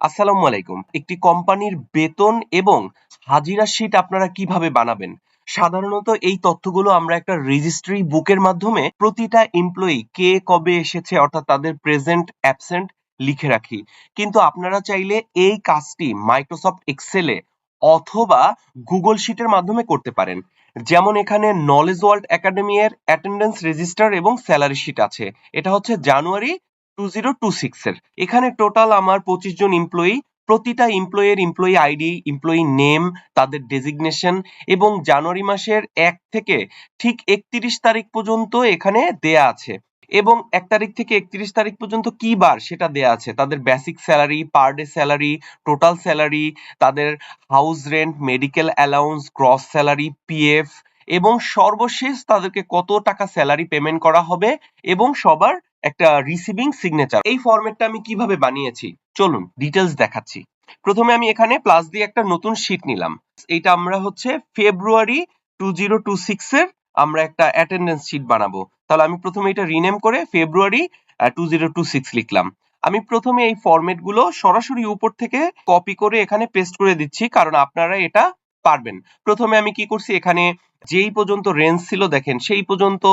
আসসালামু আলাইকুম। একটি কোম্পানির বেতন এবং হাজিরা শীট আপনারা কীভাবে বানাবেন? সাধারণত এই তথ্যগুলো আমরা একটা রেজিস্ট্রি বুকের মাধ্যমে প্রতিটা এমপ্লয়ি কে কবে এসেছে অর্থাৎ তাদের প্রেজেন্ট অ্যাবসেন্ট লিখে রাখি। কিন্তু আপনারা চাইলে এই কাজটি মাইক্রোসফট এক্সেলে অথবা গুগল শিটের মাধ্যমে করতে পারেন। যেমন এখানে নলেজ ওয়ার্ল্ড একাডেমি এর অ্যাটেন্ডেন্স রেজিস্টার এবং স্যালারি শিট আছে। এটা হচ্ছে January two zero two six এর। এখানে টোটাল আমার পঁচিশ জন এমপ্লয়ি প্রতিটা এমপ্লয়ের এমপ্লয়ি আইডি এমপ্লয়ি নেম তাদের ডেজিগনেশন এবং জানুয়ারি মাসের এক থেকে ঠিক একত্রিশ তারিখ পর্যন্ত এখানে দেয়া আছে। এবং এক তারিখ থেকে একত্রিশ তারিখ পর্যন্ত কি বার সেটা দেয়া আছে? তাদের basic salary per day salary total salary তাদের house rent medical allowance gross salary PF এবং সর্বশেষ তাদেরকে কত টাকা স্যালারি পেমেন্ট করা হবে এবং সবার একটা রিসিভিং সিগনেচার এই ফরম্যাটটা আমি কীভাবে বানিয়েছি? চলুন ডিটেলস দেখাচ্ছি। প্রথমে আমি এখানে প্লাস দিয়ে একটা নতুন শীট নিলাম। এটা আমরা হচ্ছে February two zero two six এর আমরা একটা অ্যাটেন্ডেন্স শীট বানাবো। তাহলে আমি প্রথমে এটা রিনেম করে February two zero two six লিখলাম। আমি প্রথমে এই ফরম্যাটগুলো সরাসরি উপর থেকে কপি করে এখানে পেস্ট করে দিচ্ছি, কারণ আপনারা এটা পারবেন। প্রথমে আমি কি করছি, এখানে যেই পর্যন্ত রেঞ্জ ছিল, দেখেন, সেই পর্যন্ত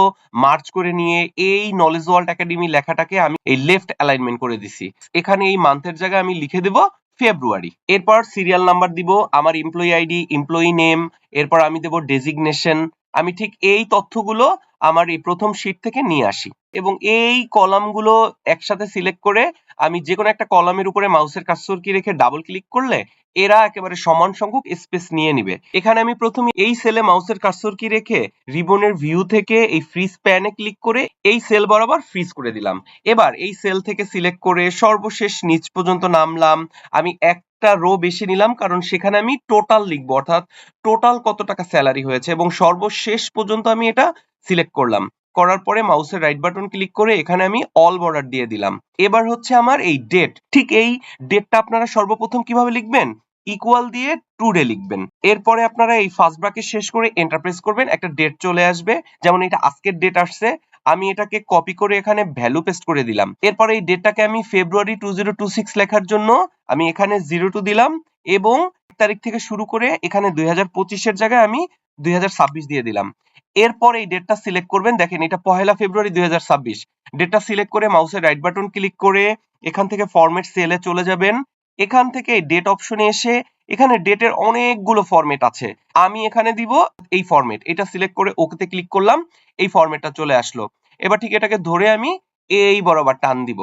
মার্চ করে নিয়ে এই নলেজ ওয়ার্ল্ড একাডেমি লেখাটাকে আমি এই লেফট অ্যালাইনমেন্ট করে দিছি। এখানে এই মান্থের জায়গায় আমি লিখে দেব ফেব্রুয়ারি এরপর সিরিয়াল নাম্বার দিব, আমার এমপ্লয়ি আইডি এমপ্লয়ি নেম এরপর আমি দেব ডেজিগনেশন আমি ঠিক এই তথ্যগুলো আমার এই প্রথম শীট থেকে নিয়ে আসি। এবং এই কলামগুলো একসাথে সিলেক্ট করে আমি যে কোনো একটা কলামের উপরে মাউসের কার্সর কি রেখে ডাবল ক্লিক করলে এরা একেবারে সমান সংখ্যক স্পেস নিয়ে নিবে। এখানে আমি প্রথমে এই সেলে মাউসের কার্সর কি রেখে রিবনের ভিউ থেকে এই ফ্রিজ প্যানে ক্লিক করে এই সেল বরাবর ফ্রিজ করে দিলাম। এবার এই সেল থেকে সিলেক্ট করে সর্বশেষ নিচ পর্যন্ত নামলাম। আমি একটা রো বেশি নিলাম কারণ সেখানে আমি টোটাল লিখব, অর্থাৎ টোটাল কত টাকা স্যালারি হয়েছে এবং সর্বশেষ পর্যন্ত আমি এটা সিলেক্ট করলাম। করার পরে মাউসের রাইট বাটন ক্লিক করে এখানে আমি অল বর্ডার দিয়ে দিলাম। এবার হচ্ছে আমার এই ডেট ঠিক এই ডেটটা আপনারা সর্বপ্রথম কীভাবে লিখবেন? ইকুয়াল দিয়ে টু ডে লিখবেন। এরপরে আপনারা এই ফার্স্ট ব্র্যাকেট শেষ করে এন্টারপ্রেস করবেন। একটা ডেট চলে আসবে। যেমন এটা আজকের ডেট আসছে। আমি এটাকে কপি করে এখানে ভ্যালু পেস্ট করে দিলাম। এরপরে এই ডেটটাকে আমি February two zero two six লেখার জন্য আমি এখানে জিরো টু দিলাম এবং তারিখ থেকে শুরু করে এখানে দুই হাজার পঁচিশের জায়গায় আমি দুই হাজার ছাব্বিশ দিয়ে দিলাম। এরপর এই ডেটটা সিলেক্ট করবেন, দেখেন এটা পহেলা ফেব্রুয়ারি দুই হাজার ছাব্বিশ। ডেটটা সিলেক্ট করে মাউসের রাইট বাটন ক্লিক করে এখান থেকে ফরম্যাট সেলে চলে যাবেন। এখান থেকে ডেট অপশনে এসে এখানে ডেটের অনেকগুলো ফরম্যাট আছে। আমি এখানে দিব এই ফরম্যাট এটা সিলেক্ট করে ওকেতে ক্লিক করলাম, এই ফরম্যাটটা চলে আসলো। এবার ঠিক এটাকে ধরে আমি এই বরাবর টান দিব।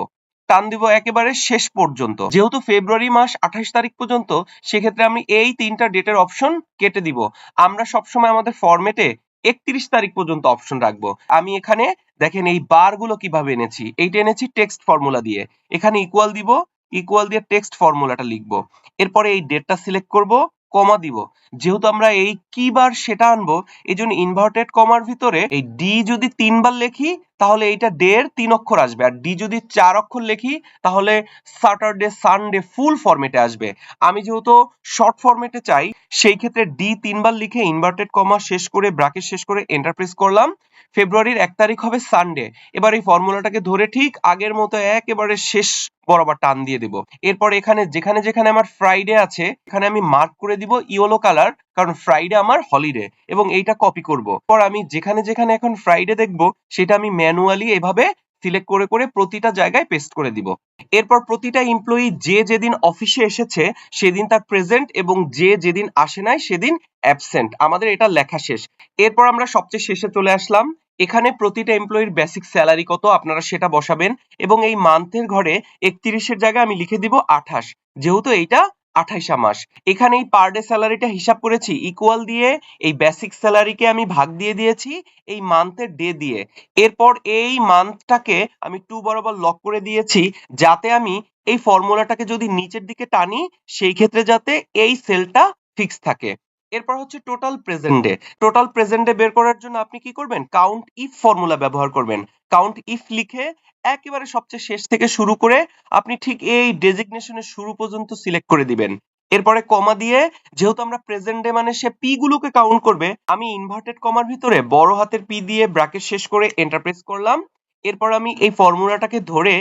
টান দিব একেবারে শেষ পর্যন্ত। যেহেতু ফেব্রুয়ারি মাস আঠাশ তারিখ পর্যন্ত, সেক্ষেত্রে আমি এই তিনটা ডেটের অপশন কেটে দিব। আমরা সবসময় আমাদের ফরম্যাটে একত্রিশ তারিখ পর্যন্ত অপশন রাখব। আমি এখানে দেখেন এই বারগুলো কীভাবে এনেছি। এইটা এনেছি টেক্সট ফর্মুলা দিয়ে। এখানে ইকুয়াল দিব ইকুয়াল দিয়ে টেক্সট ফর্মুলাটা লিখব। এরপরে এই ডেটটা সিলেক্ট করব কমা দিব। যেহেতু আমরা এই কি বার সেটা আনব এই জন্য ইনভার্টেড কমার ভিতরে এই ডি যদি তিনবার লেখি তাহলে এইটা ডে এর তিন অক্ষর আসবে। আর ডি যদি চার অক্ষর লেখি, তাহলে স্যাটারডে সানডে ফুল ফর্মেটে আসবে। আমি যেহেতু শর্ট ফরম্যাটে চাই, সেই ক্ষেত্রে ডি তিনবার লিখে ইনভার্টেড কমা শেষ করে ব্রাকেট শেষ করে এন্টার প্রেস করলাম। ফেব্রুয়ারির এক তারিখ হবে সানডে এবার এই ফর্মুলাটাকে ধরে ঠিক আগের মতো একেবারে শেষ বরাবর টান দিয়ে দিব। এরপর এখানে, যেখানে যেখানে আমার ফ্রাইডে আছে, এখানে আমি মার্ক করে দিব ইয়েলো কালার কারণ ফ্রাইডে আমার হলিডে এবং এইটা কপি করব। পর আমি যেখানে যেখানে এখন ফ্রাইডে দেখব, সেটা আমি ম্যানুয়ালি এভাবে সিলেক্ট করে করে প্রতিটা জায়গায় পেস্ট করে দিব। এরপর প্রতিটা এমপ্লয়ি যে যেদিন অফিসে এসেছে, সেদিন তার প্রেজেন্ট এবং যে যেদিন আসে নাই, সেদিন অ্যাবসেন্ট আমাদের এটা লেখা শেষ। এরপর আমরা সবচেয়ে শেষে চলে আসলাম। এখানে প্রতিটা এমপ্লয়ির বেসিক স্যালারি কত আপনারা সেটা বসাবেন এবং এই মান্থের ঘরে একত্রিশের জায়গায় আমি লিখে দিব আঠাশ। যেহেতু এইটা আঠাইশা মাস। এখানে এই পার ডে স্যালারিটা হিসাব করেছি ইকুয়াল দিয়ে এই বেসিক স্যালারিকে আমি ভাগ দিয়ে দিয়েছি, এই মান্থের ডে দিয়ে। এরপর এই মান্থটাকে আমি টু বরাবর লক করে দিয়েছি, যাতে আমি এই ফর্মুলাটাকে যদি নিচের দিকে টানি, সেই ক্ষেত্রে যাতে এই সেলটা ফিক্স থাকে। এরপর হচ্ছে total present day total present day বের করার জন্য আপনি কি করবেন? কাউন্ট ইফ ফর্মুলা ব্যবহার করবেন। কাউন্ট ইফ লিখে একেবারে সবচেয়ে শেষ থেকে শুরু করে আপনি ঠিক এই ডেজিগনেশনের শুরু পর্যন্ত সিলেক্ট করে দিবেন। এরপরে কমা দিয়ে যেহেতু আমরা প্রেজেন্ট ডে মানে সে পি গুলোকে কাউন্ট করবে আমি ইনভার্টেড কমার ভিতরে বড় হাতের পি দিয়ে ব্র্যাকেট শেষ করে এন্টার প্রেস করলাম। এরপর আমি এই ফর্মুলাটাকে ধরে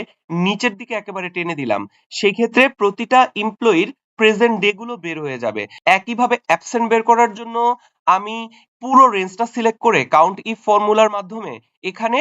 নিচের দিকে একেবারে টেনে দিলাম। সেই ক্ষেত্রে প্রতিটা এমপ্লয়ির প্রেজেন্ট ডে গুলো বের হয়ে যাবে। একইভাবে অ্যাবসেন্ট বের করার জন্য আমি পুরো রেঞ্জটা সিলেক্ট করে কাউন্ট ইফ ফর্মুলার মাধ্যমে এখানে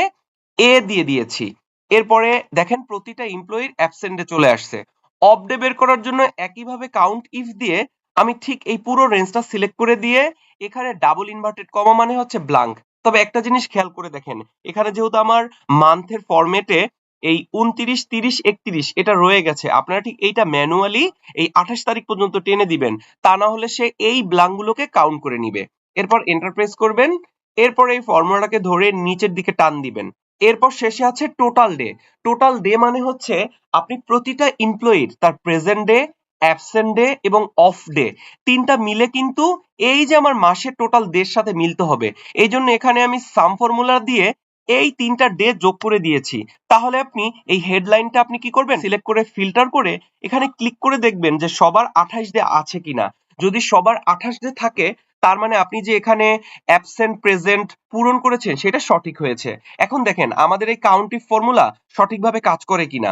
এ দিয়ে দিয়েছি। এরপরে দেখেন প্রতিটা এমপ্লয়ির অ্যাবসেন্টে চলে আসছে। অফ ডে বের করার জন্য একইভাবে কাউন্ট ইফ দিয়ে আমি ঠিক এই পুরো রেঞ্জটা সিলেক্ট করে দিয়ে এখানে ডাবল ইনভার্টেড কমা মানে হচ্ছে ব্লাঙ্ক তবে একটা জিনিস খেয়াল করে দেখেন, এখানে যেহেতু আমার মান্থের ফরম্যাটে এই উনত্রিশ, তিরিশ, একত্রিশ এটা রয়ে গেছে। আপনারা ঠিক এইটা ম্যানুয়ালি এই আঠাশ তারিখ পর্যন্ত টেনে দিবেন। তা না হলে সে এই ব্লাঙ্কগুলোকে কাউন্ট করে নিবে। এরপর এন্টারপ্রেস করবেন, এরপর এই ফর্মুলাটাকে ধরে নিচের দিকে টান দিবেন। এরপর শেষে আছে টোটাল ডে টোটাল ডে মানে হচ্ছে আপনি প্রতিটা এমপ্লয়ির তার প্রেজেন্ট ডে অ্যাবসেন্ট ডে এবং অফ ডে তিনটা মিলে কিন্তু এই যে আমার মাসের টোটাল ডের সাথে মিলতে হবে। এই জন্য এখানে আমি সাম ফর্মুলা দিয়ে এই তিনটা ডে যোগ করে দিয়েছি। তাহলে আপনি এই হেডলাইনটা আপনি কি করবেন? সিলেক্ট করে ফিল্টার করে এখানে ক্লিক করে দেখবেন যে সবার আঠাশ ডে আছে কিনা। যদি সবার আঠাশ ডে থাকে, তার মানে আপনি যে এখানে অ্যাবসেন্ট প্রেজেন্ট পূরণ করেছেন, সেটা সঠিক হয়েছে। এখন দেখেন, আমাদের এই কাউন্টিভ ফর্মুলা সঠিকভাবে কাজ করে কিনা।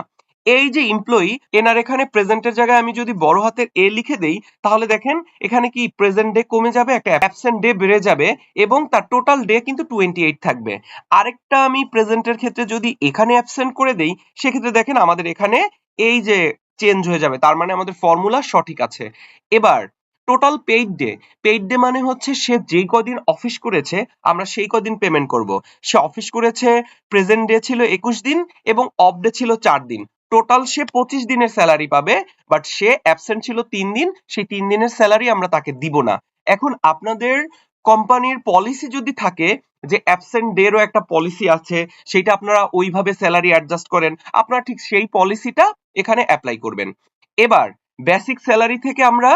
এই যে এমপ্লয়ি এনার এখানে প্রেজেন্টের জায়গায় আমি যদি বড় হাতের এ লিখে দেই, তাহলে দেখেন এখানে কি প্রেজেন্ট ডে কমে যাবে, একটা অ্যাবসেন্ট ডে বেড়ে যাবে এবং তার টোটাল ডে কিন্তু টোয়েন্টি এইট থাকবে। আরেকটা আমি প্রেজেন্টের ক্ষেত্রে যদি এখানে অ্যাবসেন্ট করে দেই, সেক্ষেত্রে দেখেন আমাদের এখানে এই যে চেঞ্জ হয়ে যাবে, তার মানে আমাদের ফর্মুলা সঠিক আছে। এবার total paid day paid day মানে হচ্ছে সে যেই কদিন অফিস করেছে, আমরা সেই কদিন পেমেন্ট করব। সে অফিস করেছে প্রেজেন্ট ডে ছিল একুশ দিন এবং অফ ডে ছিল চার দিন। টোটাল সে পঁচিশ দিনের স্যালারি পাবে বাট সে অ্যাবসেন্ট ছিল তিন দিন, সেই তিন দিনের স্যালারি আমরা তাকে দিব না। এখন আপনাদের কোম্পানির পলিসি যদি থাকে, যে অ্যাবসেন্ট ডেরও একটা পলিসি আছে, সেটা আপনারা ওইভাবে স্যালারি অ্যাডজাস্ট করেন, আপনারা ঠিক সেই পলিসিটা এখানে অ্যাপ্লাই করবেন। এবার বেসিক স্যালারি থেকে আমরা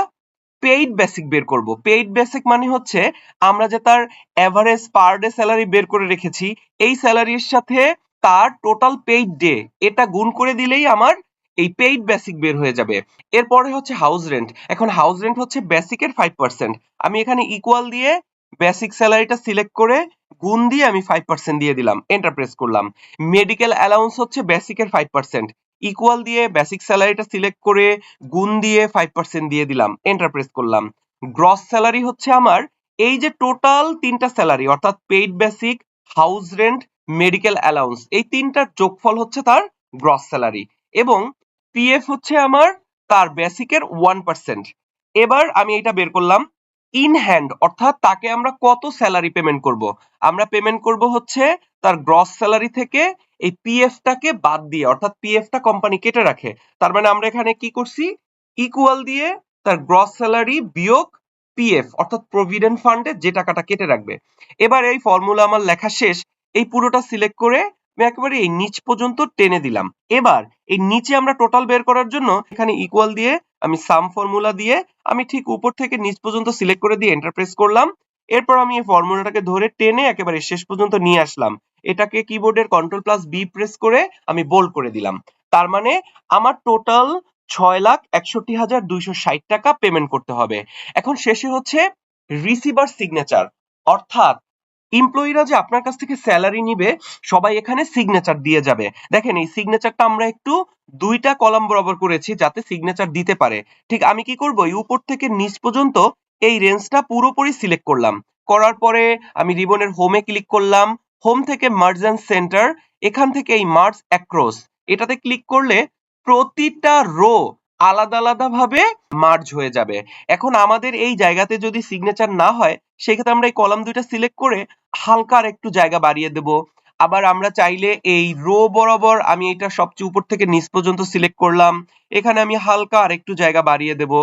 পেইড বেসিক বের করব। পেইড বেসিক মানে হচ্ছে, আমরা যে তার এভারেজ পার ডে স্যালারি বের করে রেখেছি, এই স্যালারির সাথে তার টোটাল পেইড ডে এটা গুণ করে দিলেই আমার এই পেইড বেসিক বের হয়ে যাবে। এরপরে হচ্ছে হাউস রেন্ট এখন হাউস রেন্ট হচ্ছে বেসিকের ফাইভ পার্সেন্ট আমি এখানে ইকুয়াল দিয়ে বেসিক স্যালারিটা সিলেক্ট করে গুণ দিয়ে আমি ফাইভ পার্সেন্ট দিয়ে দিলাম। এন্টার প্রেস করলাম। মেডিকেল অ্যালাউন্স হচ্ছে বেসিকের ফাইভ পার্সেন্ট ইকুয়াল দিয়ে বেসিক স্যালারিটা সিলেক্ট করে গুণ দিয়ে ফাইভ পার্সেন্ট দিয়ে দিলাম। এন্টার প্রেস করলাম। গ্রস স্যালারি হচ্ছে আমার এই যে টোটাল তিনটা স্যালারি অর্থাৎ paid basic house rent medical allowance এই তিনটার যোগফল হচ্ছে তার গ্রস স্যালারি এবং পিএফ হচ্ছে আমার তার বেসিকের ওয়ান পার্সেন্ট এবার আমি এটা বের করলাম ইন হ্যান্ড অর্থাৎ তাকে আমরা কত স্যালারি পেমেন্ট করব? আমরা পেমেন্ট করব হচ্ছে তার গ্রস স্যালারি থেকে এই পিএফটাকে বাদ দিয়ে, অর্থাৎ পিএফটা কোম্পানি কেটে রাখে। তার মানে আমরা এখানে কি করছি? ইকুয়াল দিয়ে তার গ্রস স্যালারি বিয়োগ পিএফ অর্থাৎ প্রভিডেন্ট ফান্ডে যে টাকাটা কেটে রাখবে। এবার এই ফর্মুলা আমার লেখা শেষ, এই পুরোটা সিলেক্ট করে আমি একেবারে এই নিচ পর্যন্ত টেনে দিলাম। এবার এই নিচে আমরা টোটাল বের করার জন্য এখানে ইকুয়াল দিয়ে আমি সাম ফর্মুলা দিয়ে আমি ঠিক উপর থেকে নিচ পর্যন্ত সিলেক্ট করে দিয়ে এন্টার প্রেস করলাম। এরপর আমি এই ফর্মুলাটাকে ধরে টেনে একেবারে শেষ পর্যন্ত নিয়ে আসলাম। এটাকে কিবোর্ডের কন্ট্রোল প্লাস বি প্রেস করে আমি বোল্ড করে দিলাম। তার মানে আমার টোটাল ছয় লাখ একষট্টি হাজার দুইশো ষাট টাকা পেমেন্ট করতে হবে। এখন শেষে হচ্ছে রিসিভার সিগনেচার অর্থাৎ এমপ্লয়িরা যে আপনার কাছ থেকে স্যালারি নিবে, সবাই এখানে সিগনেচার দিয়ে যাবে। দেখেন এই সিগনেচারটা আমরা একটু দুইটা কলাম বরাবর করেছি যাতে সিগনেচার দিতে পারে। ঠিক আমি কি করব? এই উপর থেকে নিচ পর্যন্ত এই রেঞ্জটা পুরোপুরি সিলেক্ট করলাম। করার পরে আমি রিবনের হোমে ক্লিক করলাম। হোম থেকে মার্জেন্ট সেন্টার এখান থেকে এই মার্জ অ্যাক্রস এটাতে ক্লিক করলে প্রতিটা রো আলাদা আলাদা ভাবে মার্জ হয়ে যাবে। এখন আমাদের এই জায়গাতে যদি সিগনেচার না হয়, সেক্ষেত্রে আমরা এই কলাম দুইটা সিলেক্ট করে হালকা আর একটু জায়গা বাড়িয়ে দেব। আবার আমরা চাইলে এই রো বরাবর আমি এটা সবচেয়ে উপর থেকে নিচ পর্যন্ত সিলেক্ট করলাম। এখানে আমি হালকা আর একটু জায়গা বাড়িয়ে দেব।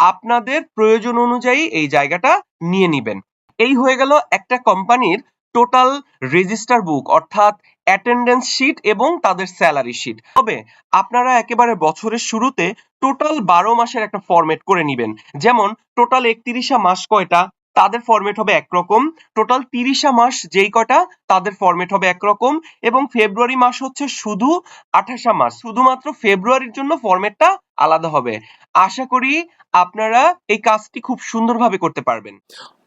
আপনাদের প্রয়োজন অনুযায়ী এই জায়গাটা নিয়ে নিবেন। এই হয়ে গেল একটা কোম্পানির টোটাল রেজিস্টার বুক অর্থাৎ অ্যাটেন্ডেন্স শিট এবং তাদের স্যালারি শিট তবে আপনারা একেবারে বছরের শুরুতে টোটাল বারো মাসের একটা ফরম্যাট করে নিবেন। যেমন টোটাল একত্রিশা মাস কয়টা? তাদের ফরম্যাট হবে একরকম। টোটাল তিরিশা মাস যেই কটা তাদের ফরম্যাট হবে একরকম। এবং ফেব্রুয়ারি মাস হচ্ছে শুধু আঠাশা মাস। শুধুমাত্র ফেব্রুয়ারির জন্য ফরম্যাটটা আলাদা হবে। আশা করি আপনারা এই কাজটি খুব সুন্দরভাবে করতে পারবেন।